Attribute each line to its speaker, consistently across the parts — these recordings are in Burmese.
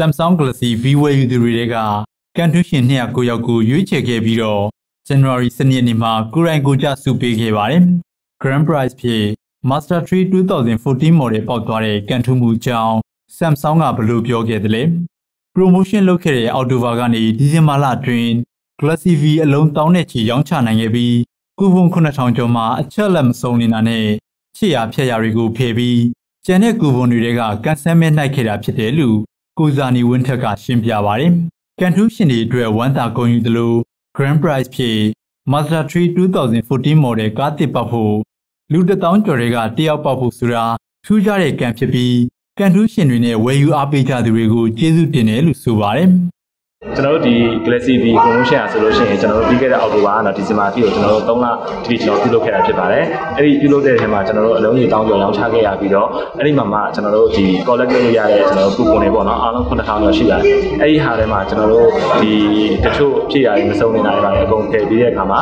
Speaker 1: Samsung Galaxy V ဝယ်ယူသူတွေကကန်ထူးရှင်209ယောက်ကိုရွေးချယ်ခဲ့ပြီးတော့ January 7ရက်နေ့မှာကိုရိုင်းကိုကြစုပေးခဲ့ပါတယ်။ Grand Prize ဖြစ် Master 3 2014 model ပေါက်သွားတဲ့ကန်ထူးမှုကြောင်း Samsung ကဘလို့ပြောခဲ့တယ်လဲ။ promotion လုပ်ခဲ့တဲ့အောက်တိုဘာကနေဒီဇင်ဘာလအတွင်း Galaxy V အလုံးတောင်းတဲ့ချီရောင်းချနိုင်ခဲ့ပြီးကုပွန်9000ကျော်မှာအချက်လက်မစုံနေတာနဲ့ချစ်ရဖြက်ရတွေကိုဖယ်ပြီးကျန်တဲ့ကုပွန်တွေကကန်ဆယ်မဲ့နှိုက်ခဲ့တာဖြစ်တယ်လို့ ကိုဇာနီဝင်းထက်ကရှင်းပြပါတယ်။ကန်ထူးရှင်တွေအတွက်ဝမ်းသာဂုဏ်ယူသလို Grand Prize ဖြစ် Mazda 3 2014 model ကားတစ်ပတ်ဖို့လူတထောင်ကျော်တွေကတယောက်ပေါက်ဖို့ဆိုတာထူးခြားတဲ့ကံဖြစ်ပြီးကန်ထူးရှင်တွေနဲ့ဝယ်ယူအားပေးကြသူတွေကိုကျေးဇူးတင်တယ်လို့ဆိုပါတယ်။
Speaker 2: ကျွန်တော်တို့ဒီ Galaxy V promotion อ่ะဆိုလို့ရှိရင်ကျွန်တော်တို့ပြီးခဲ့တဲ့အောက်တိုဘာကတော့ဒီဇင်ဘာအထိကိုကျွန်တော်တို့3လတိတိကျွန်တော်ပြုလုပ်ခဲ့တာဖြစ်ပါတယ်အဲ့ဒီပြုလုပ်တဲ့ထဲမှာကျွန်တော်တို့အလုံးကြီးတောင်းကျော်ရောင်းချခဲ့ရပြီးတော့အဲ့ဒီမှာမှကျွန်တော်တို့ဒီ collect လုပ်ရတဲ့ကျွန်တော်တို့ကူပွန်တွေပေါ့နော်အားလုံး9000ကျော်ရှိပါတယ်အဲ့ဒီဟာထဲမှာကျွန်တော်တို့ဒီတချို့ဖြစ်ရည်မစုံနေတာတွေပါတယ်အကုန်ထည့်ပြီးတဲ့အခါမှာ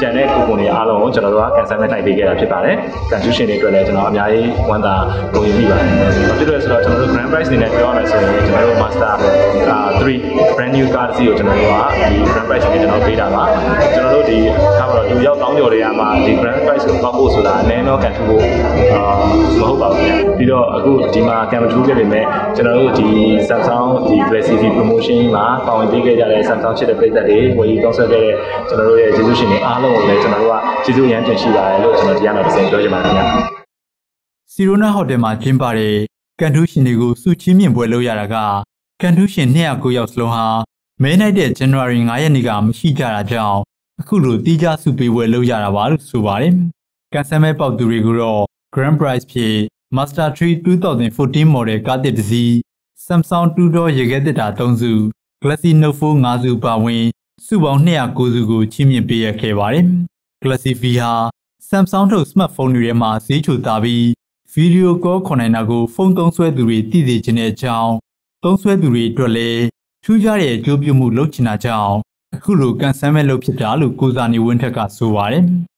Speaker 2: ကျန်တဲ့ကူပွန်တွေအားလုံးကိုကျွန်တော်တို့က cancel မဲ့နိုင်ပေးခဲ့တာဖြစ်ပါတယ် confusion တွေအတွက်လည်းကျွန်တော်အများကြီးဝန်တာကုန်ယူမိပါတယ်ဘာဖြစ်လို့လဲဆိုတော့ကျွန်တော်တို့ grand price အနေနဲ့ပြောရမယ်ဆိုရင်ကျွန်တော်တို့ master 3 brand new car စီကိုကျွန်တော်တို့ကဒီ grand price ကိုကျွန်တော်ပေးတာပါကျွန်တော်တို့ဒီထားပါတော့လူရောက်တောင်းကြော်တွေကမှဒီ grand price ကိုပေါက်ဖို့ဆိုတာနည်းတော့ကန်ထူဖို့အာမဟုတ်ပါဘူးဗျပြီးတော့အခုဒီမှာကံမထူးခဲ့ပေမဲ့ကျွန်တော်တို့ဒီ Samsung ဒီ Galaxy V promotion မှာပါဝင်ပေးခဲ့ကြတဲ့ Samsung ချစ်တဲ့ပရိသတ်တွေဝယ်ယူတောင်းဆိုခဲ့တဲ့ကျွန်တော်တို့ရဲ့ကျေးဇူးရှင်တွေအားလုံးကိုလည်းကျွန်တော်တို့ကကျေးဇူးရမ်းတင်ရှိပါတယ်လို့ကျွန်တော်ဒီကနေ့ပြန်ပြောချင်ပါတယ်ခင်ဗျာ
Speaker 1: စီရိုနာဟိုတယ်မှာကျင်းပတဲ့ကန်ထူးရှင်တွေကိုစုချင်းမြင့်ပွဲလုပ်ရတာက ကန်ထူးရှင်209ယောက်စလုံးဟာမဲနိုင်တဲ့ January 9ရက်နေ့ကမရှိကြတာကြောင့်အခုလိုတီးခြားစုပေးပွဲလုပ်ရတာပါလို့ဆိုပါတယ်။ကန်ဆယ်မဲပေါက်သူတွေကိုတော့ Grand Prize ဖြစ် Master 3 2014 model ကားတစ်တစ်စီး Samsung 2 door ရေခဲတစ်တာ3စု Galaxy Note 4 5စုပါဝင်စုပေါင်း209စုကိုချီးမြှင့်ပေးရခဲ့ပါတယ်။ Galaxy V ဟာ Samsung ထုတ် smartphone တွေထဲမှာဈေးချိုတာပြီးဗီဒီယိုကောခေါ်နိုင်တာကိုဖုန်းသုံးဆွဲသူတွေသိသိချင်တဲ့အကြောင်း သုံးဆွဲသူတွေအတွက်လည်းထူးခြားတဲ့အကျိုးပြုမှုလုပ်ချင်တာကြောင့်အခုလိုကန်ဆယ်မဲ့လုပ်ဖြစ်တာလို့ကိုစာနေဝင်းထက်ကဆိုပါတယ်။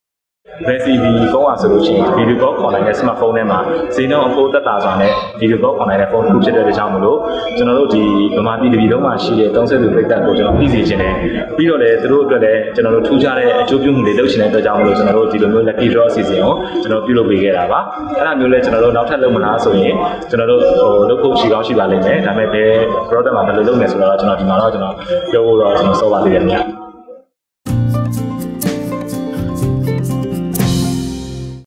Speaker 2: VCV ဖုန်းอ่ะဆိုလို့ရှိရင် video call ခေါ်နိုင်တဲ့ smartphone ထဲမှာဈေးနှုန်းအဖိုးသက်သာစွာနဲ့ video call ခေါ်နိုင်တဲ့ဖုန်းတစ်ခုဖြစ်တဲ့ကြောင့်မလို့ကျွန်တော်တို့ဒီဗမာပြည်ပြည်လုံးမှာရှိတဲ့သုံးဆက်သူပိတ်သက်ကိုကျွန်တော်ပြီးစီခြင်းတယ်ပြီးတော့လည်းသူတို့အတွက်လည်းကျွန်တော်တို့ထူးခြားတဲ့အကျိုးပြုမှုတွေလုပ်ချင်တဲ့အတွက်ကြောင့်မလို့ကျွန်တော်တို့ဒီလိုမျိုး lucky draw အစီအစဉ်ကိုကျွန်တော်ပြုလုပ်ပေးခဲ့တာပါအဲ့ဒါမျိုးလဲကျွန်တော်တို့နောက်ထပ်လုပ်မလားဆိုရင်ကျွန်တော်တို့ဟိုလုပ်ဖို့ရှိကောင်းရှိပါလိမ့်မယ်ဒါပေမဲ့ဘယ် product မှာဘယ်လိုလုပ်မယ်ဆိုတော့ကျွန်တော်ဒီမှာတော့ကျွန်တော်ပြောဖို့တော့ကျွန်တော်စောပါသေးတယ်များ